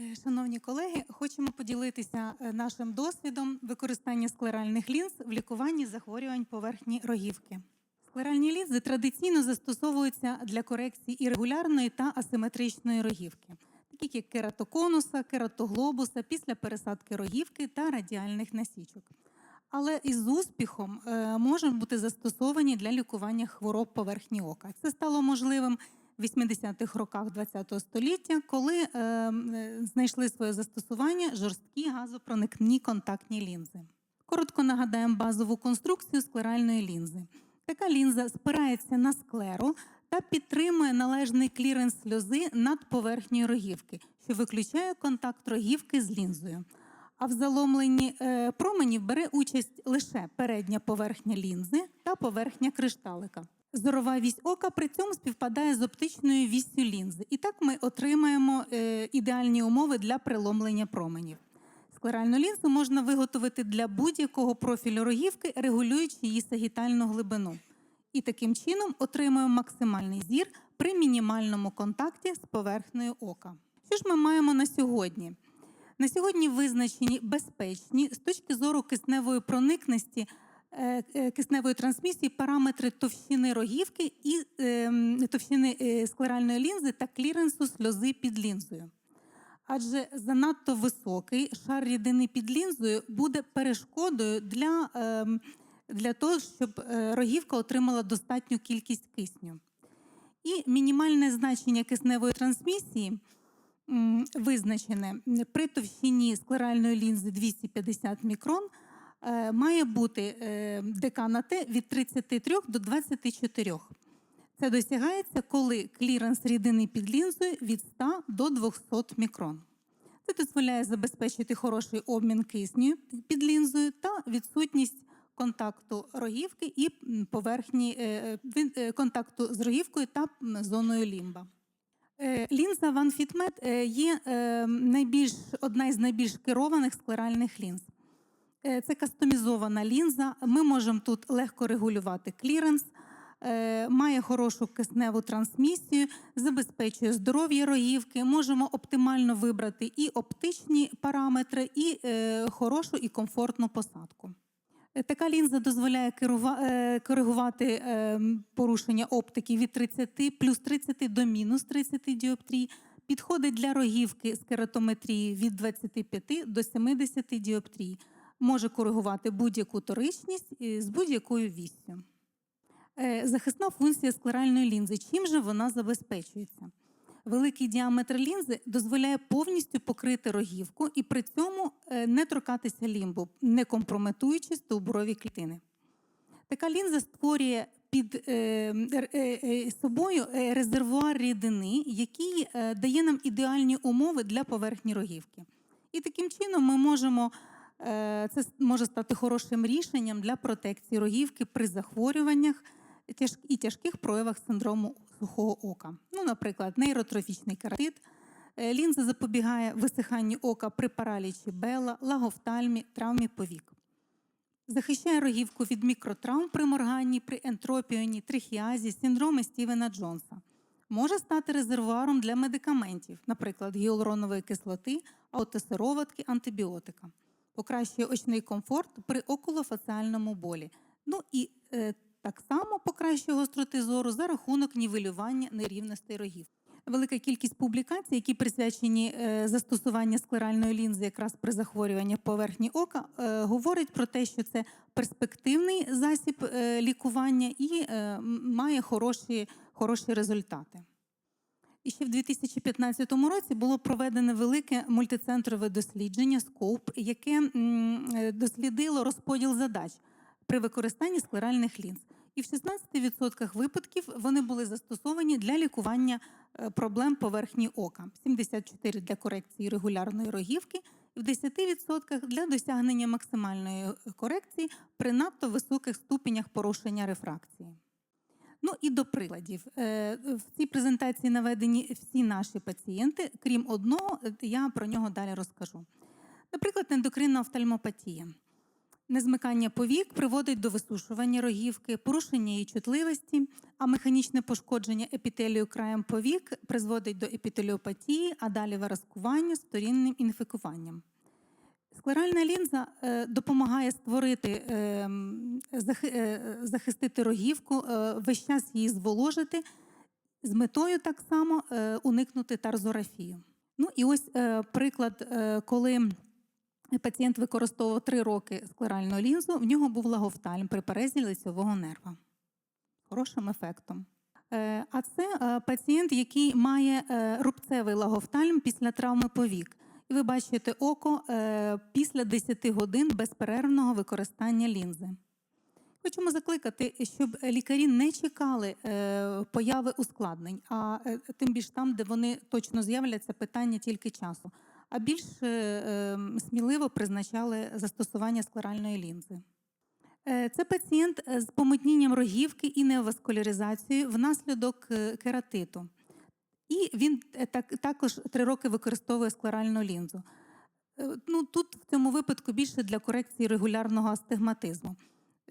Е, Шановні колеги, хочемо поділитися е, нашим досвідом використання склеральних лінз в лікуванні захворювань поверхні рогівки. Склеральні лінзи традиційно застосовуються для корекції ірегулярної та асиметричної рогівки, таких як кератоконуса, кератоглобуса після пересадки рогівки та радіальних насічок. Але із успіхом е, можуть бути застосовані для лікування хвороб поверхні ока. Це стало можливим в 80-х роках ХХ століття, коли е, е, знайшли своє застосування жорсткі газопроникні контактні лінзи. Коротко нагадаємо базову конструкцію склеральної лінзи. Така лінза спирається на склеру та підтримує належний кліренс сльози над поверхнею рогівки, що виключає контакт рогівки з лінзою. А в заломленні е, променів бере участь лише передня поверхня лінзи та поверхня кришталика. Зорова вісь ока при цьому співпадає з оптичною віссю лінзи. І так ми отримаємо е, ідеальні умови для приломлення променів. Склеральну лінзу можна виготовити для будь-якого профілю рогівки, регулюючи її сагітальну глибину. І таким чином отримуємо максимальний зір при мінімальному контакті з поверхнею ока. Що ж ми маємо на сьогодні? На сьогодні визначені безпечні з точки зору кисневої проникності, кисневої трансмісії параметри товщини рогівки і е, товщини е, склеральної лінзи та кліренсу сльози під лінзою. Адже занадто високий шар рідини під лінзою буде перешкодою для, для того, щоб е, рогівка отримала достатню кількість кисню. І мінімальне значення кисневої трансмісії визначене при товщині склеральної лінзи 250 мікрон е, має бути е, ДК на Т від 33 до 24. Це досягається, коли кліренс рідини під лінзою від 100 до 200 мікрон. Це дозволяє забезпечити хороший обмін кисню під лінзою та відсутність контакту рогівки і поверхні е, е, контакту з рогівкою та зоною лімба. Е, Лінза Van Fitmed е, є е, найбільш, одна із найбільш керованих склеральних лінз. Е, Це кастомізована лінза. Ми можемо тут легко регулювати кліренс, е, має хорошу кисневу трансмісію, забезпечує здоров'я рогівки. Можемо оптимально вибрати і оптичні параметри, і е, хорошу і комфортну посадку. Така лінза дозволяє коригувати порушення оптики від 30 плюс 30 до мінус 30 діоптрій. Підходить для рогівки з кератометрії від 25 до 70 діоптрій. Може коригувати будь-яку торичність е, з будь-якою віссю. Е, Захисна функція склеральної лінзи. Чим же вона забезпечується? Великий діаметр лінзи дозволяє повністю покрити рогівку і при цьому е, не торкатися лімбу, не компрометуючи стовбурові клітини. Така лінза створює під собою резервуар рідини, який дає нам ідеальні умови для поверхні рогівки. І таким чином ми можемо, це може стати хорошим рішенням для протекції рогівки при захворюваннях і тяжких проявах синдрому сухого ока. Ну, наприклад, нейротрофічний кератит. Е, Лінза запобігає висиханню ока при паралічі бела, лагофтальмі, травмі повік. Захищає рогівку від мікротравм при морганні, при ентропіоні, трихіазі, синдромі Стівена Джонса. Може стати резервуаром для медикаментів, наприклад, гіалуронової кислоти, аутосироватки, антибіотика. Покращує очний комфорт при окулофаціальному болі. Ну і е, так само покращує гостроти зору за рахунок нівелювання нерівностей рогів. Велика кількість публікацій, які присвячені е, застосуванню склеральної лінзи якраз при захворюванні поверхні ока, е, говорить про те, що це перспективний засіб е, лікування і має хороші, хороші результати. І ще в 2015 році було проведене велике мультицентрове дослідження SCOPE, яке е, дослідило розподіл задач при використанні склеральних лінз. І в 16% випадків вони були застосовані для лікування е, проблем поверхні ока, 74% для корекції регулярної рогівки, і в 10% для досягнення максимальної е, корекції при надто високих ступенях порушення рефракції. Ну і до прикладів. Е, В цій презентації наведені всі наші пацієнти, крім одного, е, я про нього далі розкажу. Наприклад, ендокринна офтальмопатія. Незмикання повік приводить до висушування рогівки, порушення її чутливості, а механічне пошкодження епітелію краєм повік призводить до епітеліопатії, а далі виразкування з вторинним інфікуванням. Склеральна лінза е, допомагає створити, е, м, захи- е, захистити рогівку, е, весь час її зволожити, з метою так само уникнути тарзорафію. Ну і ось приклад, коли пацієнт використовував три роки склеральну лінзу, в нього був лагофтальм при перезі лицьового нерва. Хорошим ефектом. А це пацієнт, який має рубцевий лагофтальм після травми повік. І ви бачите око е, після 10 годин безперервного використання лінзи. Хочемо закликати, щоб лікарі не чекали е, появи ускладнень, а е, тим більш там, де вони точно з'являться, питання тільки часу, а більш е, е, сміливо призначали застосування склеральної лінзи. Це пацієнт з помутнінням рогівки і неоваскуляризацією внаслідок кератиту. І він е, так, також три роки використовує склеральну лінзу. Е, Ну, тут в цьому випадку більше для корекції регулярного астигматизму.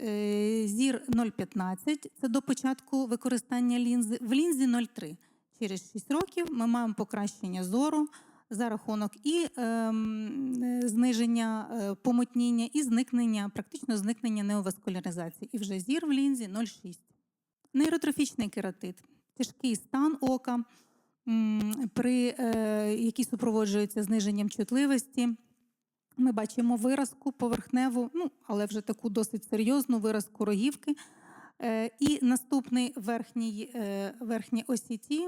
Е, Зір 0,15 це до початку використання лінзи. В лінзі 0,3. Через 6 років ми маємо покращення зору за рахунок і ем, зниження помутніння, і зникнення, практично зникнення неоваскуляризації. І вже зір в лінзі 0,6. Нейротрофічний кератит тяжкий стан ока, при, е, який супроводжується зниженням чутливості. Ми бачимо виразку поверхневу, ну, але вже таку досить серйозну виразку рогівки. Е, І наступний верхній, верхній осіті.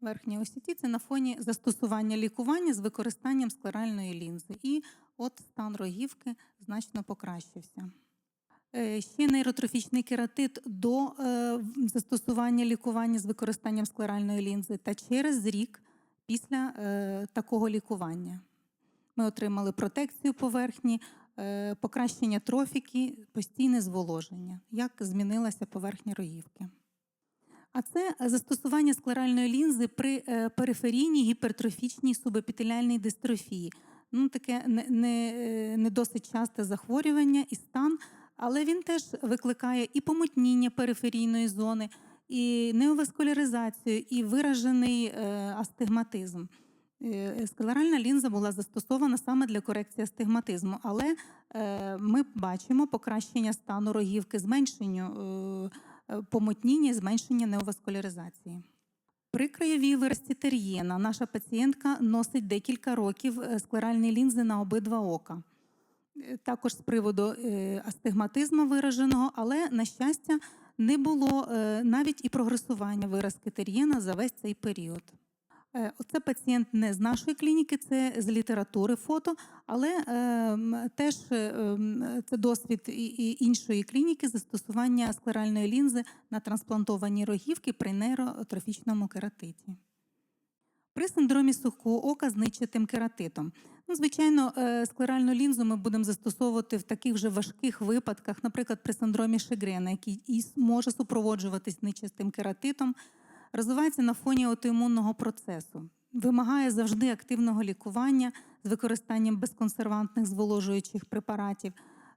Верхній осіті це на фоні застосування лікування з використанням склеральної лінзи. І от стан рогівки значно покращився. Е, Ще нейротрофічний кератит до е, застосування лікування з використанням склеральної лінзи та через рік після е, такого лікування. Ми отримали протекцію поверхні, покращення трофіки, постійне зволоження. Як змінилася поверхня рогівки? А це застосування склеральної лінзи при периферійній гіпертрофічній субепітеліальній дистрофії. Ну, таке не, не, не досить часте захворювання і стан, але він теж викликає і помутніння периферійної зони, і неоваскуляризацію, і виражений е, астигматизм. Е, Склеральна лінза була застосована саме для корекції астигматизму, але е, ми бачимо покращення стану рогівки, зменшенню е, помутніння, зменшення неоваскуляризації. При краєвій виразці тер'єна наша пацієнтка носить декілька років склеральні лінзи на обидва ока. Е, Також з приводу е, астигматизму вираженого, але, на щастя, не було е, навіть і прогресування виразки тер'єна за весь цей період. Оце пацієнт не з нашої клініки, це з літератури фото, але теж це досвід і, іншої клініки застосування склеральної лінзи на трансплантовані рогівки при нейротрофічному кератиті. При синдромі сухого ока з ничатим кератитом. Ну, звичайно, е, склеральну лінзу ми будемо застосовувати в таких вже важких випадках, наприклад, при синдромі Шегрена, який може супроводжуватись нечистим кератитом, розвивається на фоні аутоімунного процесу, вимагає завжди активного лікування з використанням безконсервантних зволожуючих препаратів,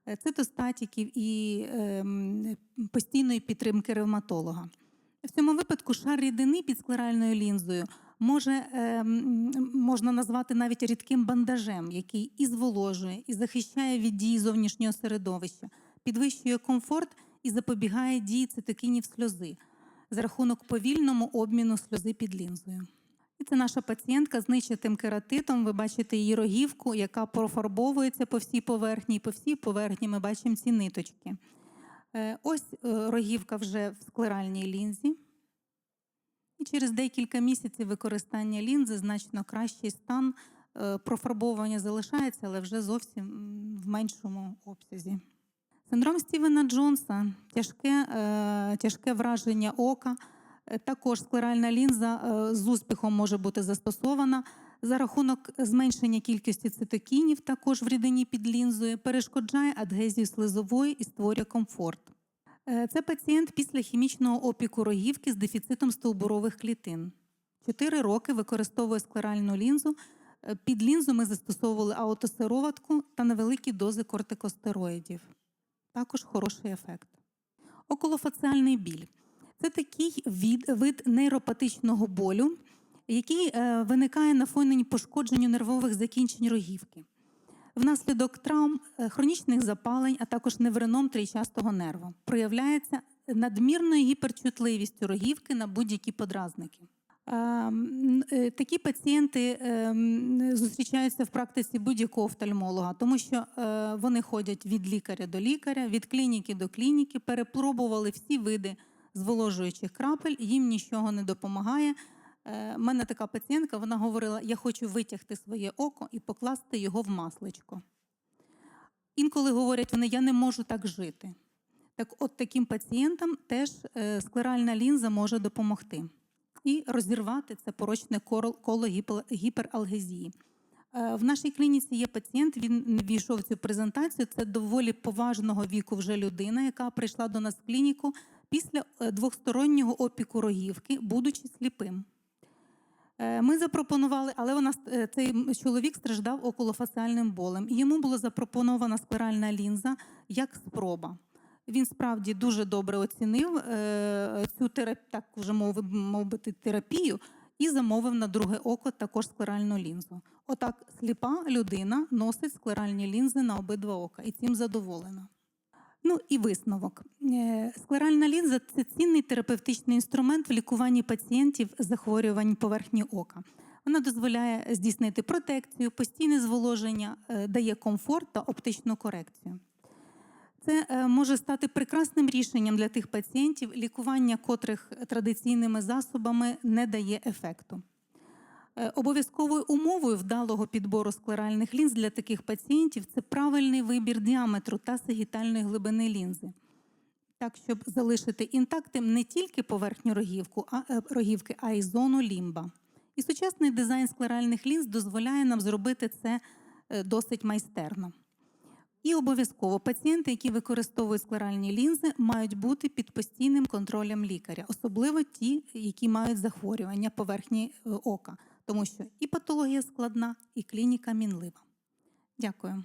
е, цитостатіків і ем, постійної підтримки ревматолога. В цьому випадку шар рідини під склеральною лінзою може, ем, можна назвати навіть рідким бандажем, який і зволожує, і захищає від дії зовнішнього середовища, підвищує комфорт і запобігає дії цитокінів сльози за рахунок повільному обміну сльози під лінзою. І це наша пацієнтка з ничатим кератитом. Ви бачите її рогівку, яка профарбовується по всій поверхні. І по всій поверхні ми бачимо ці ниточки. Е, Ось е, рогівка вже в склеральній лінзі. І через декілька місяців використання лінзи значно кращий стан е, профарбовування залишається, але вже зовсім в меншому обсязі. Синдром Стівена Джонса тяжке, е, тяжке враження ока. Е, Також склеральна лінза з успіхом може бути застосована за рахунок зменшення кількості цитокінів, також в рідині під лінзою, перешкоджає адгезію слизової і створює комфорт. Е, Це пацієнт після хімічного опіку рогівки з дефіцитом стовбурових клітин. Чотири роки використовує склеральну лінзу Е, Під лінзу ми застосовували аутосироватку та невеликі дози кортикостероїдів. Також хороший ефект. Околофаціальний біль це такий від, вид нейропатичного болю, який е, виникає на фоні пошкодження нервових закінчень рогівки. Внаслідок травм, е, хронічних запалень, а також неврином трійчастого нерву проявляється надмірною гіперчутливістю рогівки на будь-які подразники. Е, е, Такі пацієнти зустрічаються в практиці будь-якого офтальмолога, тому що вони ходять від лікаря до лікаря, від клініки до клініки, перепробували всі види зволожуючих крапель, їм нічого не допомагає. У мене така пацієнтка, вона говорила: я хочу витягти своє око і покласти його в масличко. Інколи говорять вони, я не можу так жити. Так от таким пацієнтам теж е, склеральна лінза може допомогти і розірвати це порочне коло гіпералгезії. Е, В нашій клініці є пацієнт, він війшов в цю презентацію. Це доволі поважного віку вже людина, яка прийшла до нас в клініку після е, двохстороннього опіку рогівки, будучи сліпим. Е, Ми запропонували, але вона е, цей чоловік страждав околофасіальним болем. Йому була запропонована спиральна лінза як спроба. Він справді дуже добре оцінив е, цю терап... так вже мов, мовити терапію і замовив на друге око також склеральну лінзу. Отак, сліпа людина носить склеральні лінзи на обидва ока і цим задоволена. Ну і висновок. Е, Склеральна лінза це цінний терапевтичний інструмент в лікуванні пацієнтів з захворювань поверхні ока. Вона дозволяє здійснити протекцію, постійне зволоження, е, дає комфорт та оптичну корекцію. Це е, може стати прекрасним рішенням для тих пацієнтів, лікування котрих традиційними засобами не дає ефекту. Е, Обов'язковою умовою вдалого підбору склеральних лінз для таких пацієнтів це правильний вибір діаметру та сагітальної глибини лінзи, так щоб залишити інтактим не тільки поверхню рогівку, а, е, рогівки, а й зону лімба. І сучасний дизайн склеральних лінз дозволяє нам зробити це е, досить майстерно. І обов'язково пацієнти, які використовують склеральні лінзи, мають бути під постійним контролем лікаря, особливо ті, які мають захворювання поверхні ока, тому що і патологія складна, і клініка мінлива. Дякую.